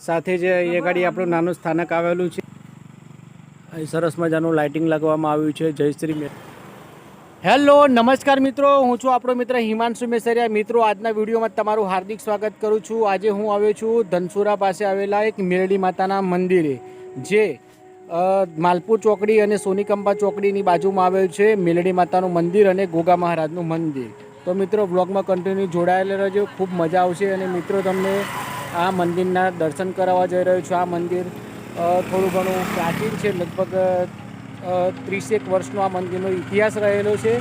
સાથે જ એ ગાડી આપણું નાનું સ્થાનક આવેલું છે. અહીં સરસ મજાનું લાઇટિંગ લગાવવામાં આવ્યું છે. જયશ્રી મે હેલો નમસ્કાર મિત્રો. હું છું આપણો મિત્ર હિમાંશુ મેસરિયા. મિત્રો આજના વિડીયોમાં તમારું હાર્દિક સ્વાગત કરું છું. આજે હું આવ્યો છું ધનસુરા પાસે આવેલા એક મેરડી માતાના મંદિરે જે માલપુર ચોકડી અને સોનીકંપા ચોકડીની બાજુમાં આવેલું છે મેલડી માતાનું મંદિર અને ગોગા મહારાજનું મંદિર. તો મિત્રો બ્લોગમાં કન્ટિન્યુ જોડાયેલા રહેજો. ખૂબ મજા આવશે અને મિત્રો, તમને આ મંદિરના દર્શન કરાવવા જઈ રહ્યો છું. આ મંદિર થોડું ઘણું પ્રાચીન છે. લગભગ ત્રીસેક વર્ષનો આ મંદિરનો ઇતિહાસ રહેલો છે.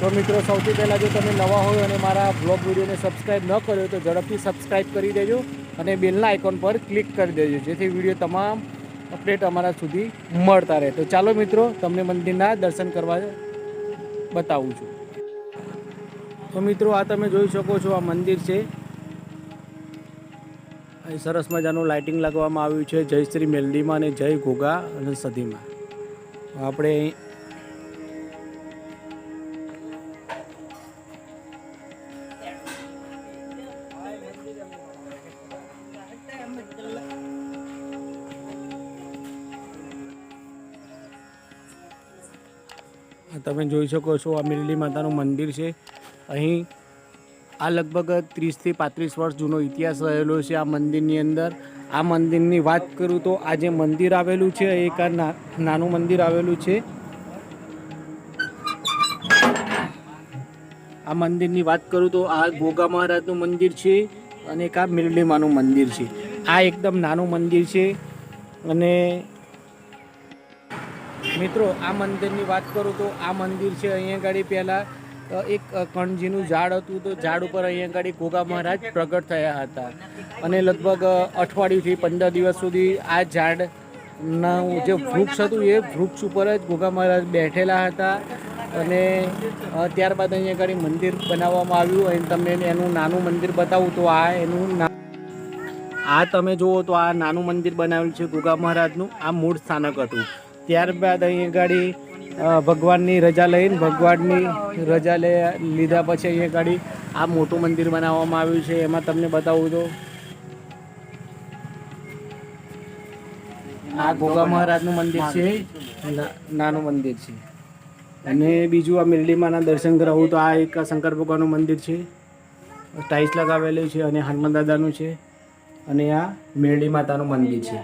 તો મિત્રો, સૌથી પહેલાં જો તમે નવા હોય અને મારા બ્લોગ વિડીયોને સબસ્ક્રાઈબ ન કર્યો તો ઝડપથી સબસ્ક્રાઈબ કરી દેજો અને બેલના આઇકોન પર ક્લિક કરી દેજો. જેથી વીડિયો તમામ અપડેટ અમારા સુધી મળતા રહે. તો ચાલો મિત્રો, તમને મંદિરના દર્શન કરવા બતાવું છું. તો મિત્રો, આ તમે જોઈ શકો છો, આ મંદિર છે. અહીં સરસ મજાનું લાઇટિંગ લગાવવામાં આવ્યું છે. જય શ્રી મેલડીમાં અને જય ઘોઘા અને સધીમાં. આપણે તમે જોઈ શકો છો, આ મિરલી માતાનું મંદિર છે. અહીં આ લગભગ ત્રીસથી પાંત્રીસ વર્ષ જૂનો ઇતિહાસ રહેલો છે આ મંદિરની અંદર. આ મંદિરની વાત કરું તો આ જે મંદિર આવેલું છે, એક આ નાનું મંદિર આવેલું છે. આ મંદિરની વાત કરું તો આ ગોગા મહારાજનું મંદિર છે અને એક આ મિરલીમાનું મંદિર છે. આ એકદમ નાનું મંદિર છે અને મિત્રો, આ મંદિરની વાત કરું તો આ મંદિર છે અહીંયા ગાડી પહેલાં. એક કણજીનું ઝાડ હતું તો ઝાડ ઉપર અહીંયા ગાડી ગોગા મહારાજ પ્રગટ થયા હતા. અને લગભગ અઠવાડિયુંથી પંદર દિવસ સુધી આ ઝાડના જે વૃક્ષ હતું એ વૃક્ષ ઉપર જ ગોગા મહારાજ બેઠેલા હતા. અને ત્યારબાદ અહીંયા ગાડી મંદિર બનાવવામાં આવ્યું. અને તમને એનું નાનું મંદિર બતાવું તો આ એનું આ તમે જુઓ તો આ નાનું મંદિર બનાવેલું છે ગોગા મહારાજનું. આ મૂળ સ્થાનક હતું. ત્યારબાદ અહીં ગાડી ભગવાનની રજા લઈને ભગવાનની રજા લે લીધા પછી અહીંયા ગાડી આ મોટું મંદિર બનાવવામાં આવ્યું છે. એમાં તમને બતાવું તો. આ ગોગા મહારાજનું મંદિર છે. નાનું મંદિર છે. અને બીજું આ મેરડીમાના દર્શન કરાવું તો આ એક શંકર ભગવાનનું મંદિર છે. ટાઇલ્સ લગાવેલી છે અને હનુમાન દાદાનું છે. અને આ મેરડી માતાનું મંદિર છે.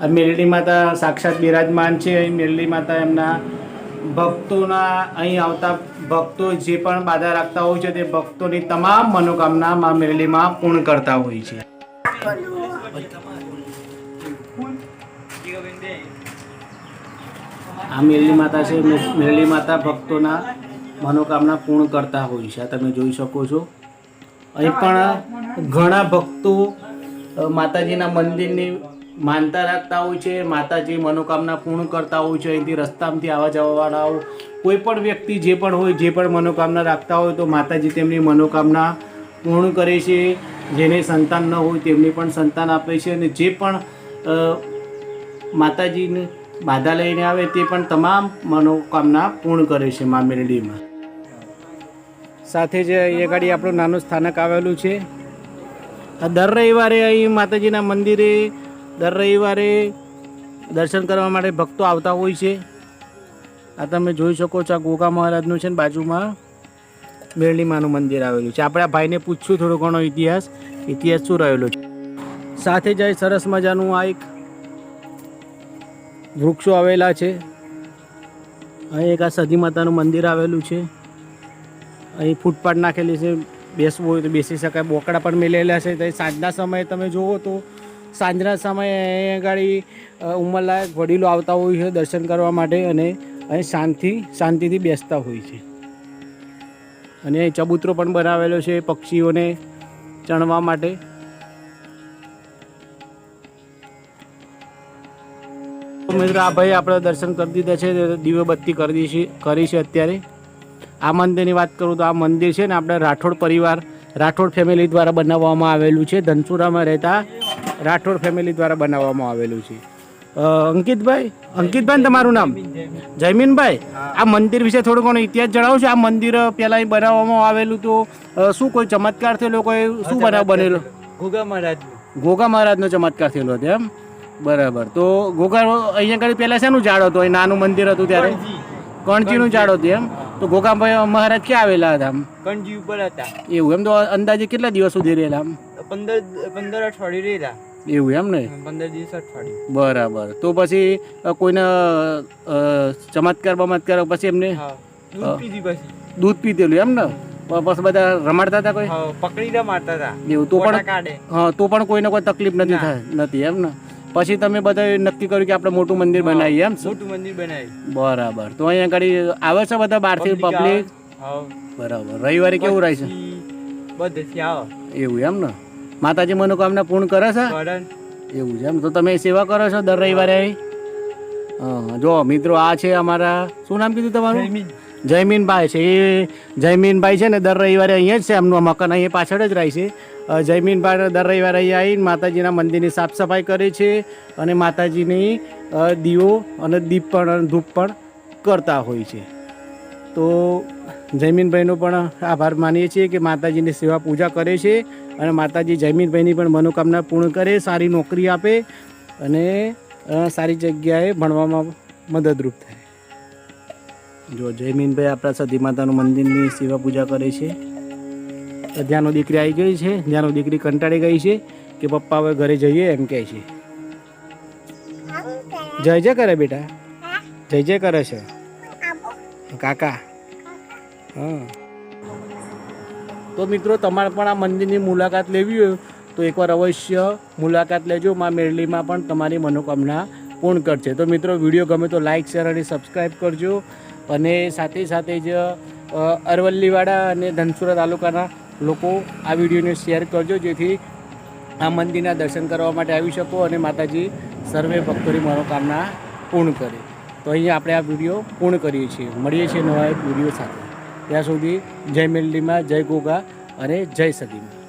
મેરડી માતા સાક્ષાત બિરાજમાન છે. અહીં મેરડી માતા એમના ભક્તોના અહીં આવતા ભક્તો જે પણ બાધા રાખતા હોય છે, તે ભક્તોની તમામ મનોકામના મા મેરડીમાં પૂર્ણ કરતા હોય છે. આ મેરડી માતા છે. મેરડી માતા ભક્તોના મનોકામના પૂર્ણ કરતા હોય છે. આ તમે જોઈ શકો છો. અહીં પણ ઘણા ભક્તો માતાજીના મંદિરની માનતા રાખતા હોય છે, માતાજી મનોકામના પૂર્ણ કરતા હોય છે, અહીંથી રસ્તામાંથી આવવા જવાવાળાઓ, કોઈ પણ વ્યક્તિ જે પણ હોય, જે પણ મનોકામના રાખતા હોય, તો માતાજી તેમની મનોકામના પૂર્ણ કરે છે. જેને સંતાન ન હોય, તેમને પણ સંતાન આપે છે અને જે પણ માતાજીને બાધા લઈને આવે, તે પણ તમામ મનોકામના પૂર્ણ કરે છે મા મેરડીમાં સાથે જ એ ગાડી આપણું નાનું સ્થાનક આવેલું છે. દર રવિવારે અહીં માતાજીના મંદિરે દર રવિવારે દર્શન કરવા માટે ભક્તો આવતા હોય છે. આ તમે જોઈ શકો છો, આ ગોગા મહારાજનું છે ને બાજુમાં મેરડીમાનું મંદિર આવેલું છે. આપણે ભાઈને પૂછશું થોડો ઘણો ઇતિહાસ. ઇતિહાસ શું રહેલો છે? સાથે જ સરસ મજાનું આ એક વૃક્ષો આવેલા છે. અહીં એક આ સતી માતાનું મંદિર આવેલું છે. અહીં ફૂટપાથ નાખેલી છે. બેસવું હોય તો બેસી શકાય. બોકડા પણ મેલેલા છે. તો સાંજના સમયે તમે જુઓ તો સાંજના સમયે અહીંયા ગાડી ઉંમરલાયક વડીલો આવતા હોય છે દર્શન કરવા માટે અને અહીં શાંતિ, શાંતિથી બેસતા હોય છે. અને ચબૂતરો પણ બનાવેલો છે પક્ષીઓને ચણવા માટે. મિત્ર, આ ભાઈ આપણે દર્શન કરી દીધા છે દીવો બત્તી કરી દીધી કરી છે અત્યારે. આ મંદિરની વાત કરું તો આ મંદિર છે ને આપણે રાઠોડ પરિવાર, રાઠોડ ફેમિલી દ્વારા બનાવવામાં આવેલું છે. ધનસુરામાં રહેતા રાઠોડ ફેમિલી દ્વારા બનાવવામાં આવેલું છે. અંકિતભાઈ અંકિતભાઈ તમારું નામ? જયમીનભાઈ આ મંદિર વિશે થોડો ઘણો ઇતિહાસ જણાવો છો? આ મંદિર પહેલાં બનાવવામાં આવેલું તો શું કોઈ ચમત્કાર થયેલો? કોઈ શું બનાવ બનેલો? ગોગા મહારાજ ગોગા મહારાજનો ચમત્કાર થયેલો હતો એમ? બરાબર. તો ગોગા અહીંયા આગળ પહેલાં શેનું ઝાડ હતું? નાનું મંદિર હતું ત્યારે? કણજીનું ઝાડ હતું એમ? તો ગોગા મહારાજ ક્યાં આવેલા હતા કણજી ઉપર હતા. એવું એમ? તો અંદાજે કેટલા દિવસ સુધી રહેલા આમ? પંદર પંદર અઠવાડિયું રહેલા. એવું એમ ને? પંદર દિવસ અઠવાડિયું. બરાબર. તો પછી કોઈને ચમત્કાર બમત્કાર પછી એમને. દૂધ પીધી પછી. દૂધ પીતેલું એમ ને? બસ બધા રમાડતા હતા કોઈ? પકડીને મારતા હતા. એવું તો પણ હા તો પણ કોઈને કોઈ તકલીફ નથી થાય નથી એમ ને? પછી તમે બધા નક્કી કર્યું કે આપણે મોટું મંદિર બનાવીએ એમ? મોટું મંદિર બનાવી બરાબર. તો અહીંયા આગળ આવે છે બધા બહારથી પબ્લિક બરાબર. રવિવારે કેવું રહે છે બધેથી આવે. એવું એમ ને? માતાજી મનોકામના પૂર્ણ કરે છે? એવું છે એમ? તો તમે સેવા કરો છો દર રવિવારે જો મિત્રો આ છે અમારા શું નામ કીધું તમારું? જયમીન. જયમીનભાઈ છે. એ જયમીનભાઈ છે ને દર રવિવારે અહીંયા જ છે. એમનું મકાન અહીંયા પાછળ જ રહે છે. જયમીનભાઈ દર રવિવારે અહીંયા આવીને માતાજીના મંદિરની સાફ સફાઈ કરે છે અને માતાજીની દીવો અને દીપ પણ અને ધૂપ પણ કરતા હોય છે. તો જયમીનભાઈનો પણ આભાર માનીએ છીએ કે માતાજીની સેવા પૂજા કરે છે. અને માતાજી જયમીનભાઈની પણ મનોકામના પૂર્ણ કરે સારી નોકરી આપે અને સારી જગ્યાએ ભણવામાં મદદરૂપ થાય. જો જયમીનભાઈ આપણા સતી માતાનું મંદિરની સેવા પૂજા કરે છે ધ્યાનો દીકરી આવી ગઈ છે ધ્યાનો દીકરી કંટાળી ગઈ છે કે પપ્પા હવે ઘરે જઈએ એમ કહે છે. જય જય કરે બેટા. જય જય કરે છે. કાકા. હા. તો મિત્રો, તમારે પણ આ મંદિરની મુલાકાત લેવી હોય તો એકવાર અવશ્ય મુલાકાત લેજો. માં મેરલીમાં પણ તમારી મનોકામના પૂર્ણ કરશે. તો મિત્રો, વીડિયો ગમે તો લાઇક શેર અને સબસ્ક્રાઈબ કરજો. અને સાથે સાથે જ અરવલ્લીવાડા અને ધનસુરા તાલુકાના લોકો આ વિડીયોને શેર કરજો, જેથી આ મંદિરના દર્શન કરવા માટે આવી શકો અને માતાજી સર્વે ભક્તોની મનોકામના પૂર્ણ કરે. તો અહીંયા આપણે આ વીડિયો પૂર્ણ કરીએ છીએ. મળીએ છીએ નવા એક વીડિયો સાથે. ત્યાં સુધી જય મેલડીમાં જય ગોગા અને જય સદીમાં